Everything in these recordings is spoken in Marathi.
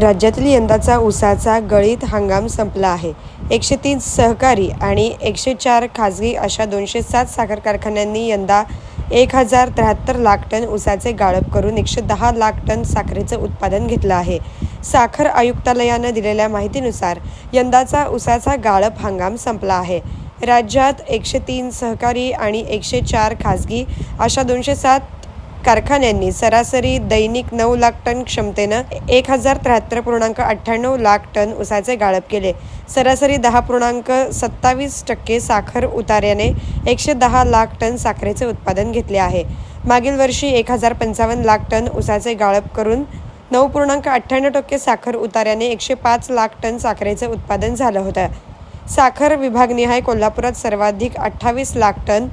राज्यातील यंदाचा ऊसाचा गळीत हंगाम संपला आहे. एकशे तीन सहकारी आणि एकशे चार खाजगी अशा दोनशे सात साखर कारखान्यांनी यंदा एक हजार त्र्याहत्तर लाख टन ऊसाचे गाळप करून एकशे दहा लाख टन साखरेचं उत्पादन घेतलं आहे. साखर आयुक्तालयानं दिलेल्या माहितीनुसार यंदाचा ऊसाचा गाळप हंगाम संपला आहे. राज्यात एकशे तीन सहकारी आणि एकशे चार खाजगी अशा दोनशे सात कारखान्यांनी सरासरी दैनिक नऊ लाख टन क्षमतेनं एक हजार त्र्याहत्तर पूर्णांक अठ्ठ्याण्णव लाख टन उसाचे गाळप केले. सरासरी दहा पूर्णांक सत्तावीस टक्के साखर उतार्याने एकशे दहा लाख टन साखरेचे उत्पादन घेतले आहे. मागील वर्षी एक हजार पंचावन्न लाख टन उसाचे गाळप करून नऊ पूर्णांक अठ्ठ्याण्णव टक्के साखर उतार्याने एकशे पाच लाख टन साखरेचे उत्पादन झालं होतं. साखर विभागनिहाय कोल्हापुरात सर्वाधिक अठ्ठावीस लाख टन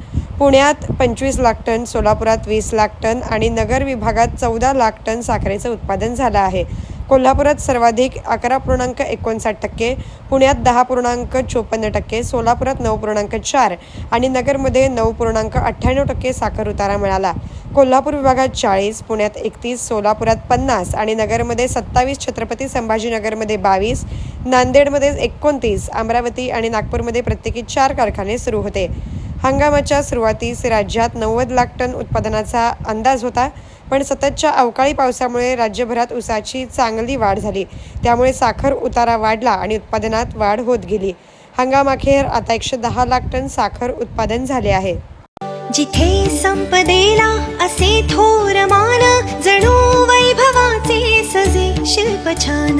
पुण्यात पंचवीस लाख टन सोलापुरात वीस लाख टन आणि नगर विभागात चौदा लाख टन साखरेचं उत्पादन झालं आहे. कोल्हापुरात सर्वाधिक अकरा पूर्णांक एकोणसाठ टक्के पुण्यात दहा पूर्णांक चोपन्न टक्के सोलापुरात नऊ पूर्णांक चार आणि नगरमध्ये नऊ पूर्णांक अठ्ठ्याण्णव टक्के साखर उतारा मिळाला. कोल्हापूर विभागात चाळीस पुण्यात एकतीस सोलापुरात पन्नास आणि नगरमध्ये सत्तावीस छत्रपती संभाजीनगरमध्ये बावीस नांदेडमध्ये एकोणतीस अमरावती आणि नागपूरमध्ये प्रत्येकी चार कारखाने सुरू होते. हंगामाच्या सुरुवातीस राज्यात नव्वद लाख टन उत्पादनाचा अंदाज होता पण सततच्या अवकाळी पावसामुळे राज्यभरात ऊसाची चांगली वाढ झाली. त्यामुळे साखर उतारा वाढला आणि उत्पादनात वाढ होत गेली. हंगामाखेर आता एकशे दहा लाख टन साखर उत्पादन झाले आहे. जिथे संपदेला असे थोर मान जणू वैभवाचे सजे शिल्प छान.